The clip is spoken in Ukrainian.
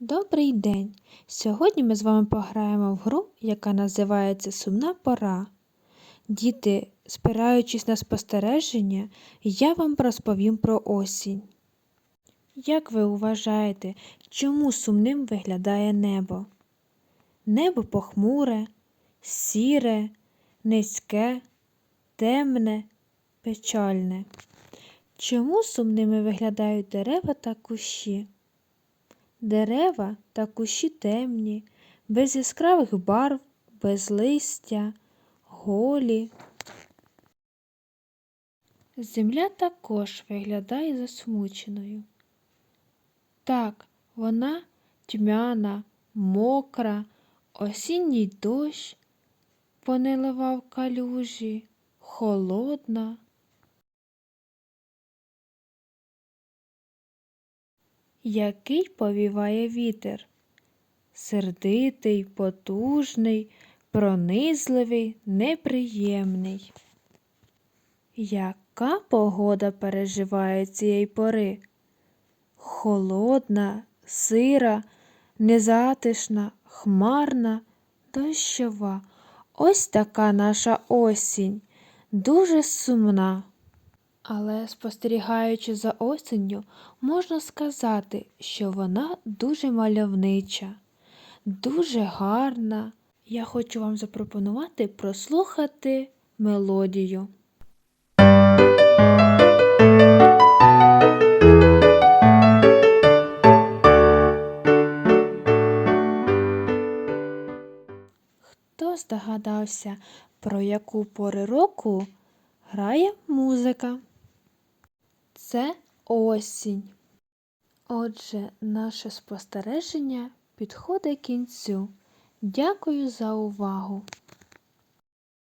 Добрий день! Сьогодні ми з вами пограємо в гру, яка називається Сумна пора. Діти, спираючись на спостереження, я вам розповім про осінь. Як ви вважаєте, чому сумним виглядає небо? Небо похмуре, сіре, низьке, темне, печальне. Чому сумними виглядають дерева та кущі? Дерева та кущі темні, без яскравих барв, без листя, голі. Земля також виглядає засмученою. Так, вона тьмяна, мокра, осінній дощ понеливав калюжі, холодна. Який повіває вітер? Сердитий, потужний, пронизливий, неприємний. Яка погода переживає цієї пори? Холодна, сира, незатишна, хмарна, дощова. Ось така наша осінь, дуже сумна. Але спостерігаючи за осінню, можна сказати, що вона дуже мальовнича, дуже гарна. Я хочу вам запропонувати прослухати мелодію. Хто здогадався, про яку пору року грає музика? Це осінь. Отже, наше спостереження підходить кінцю. Дякую за увагу!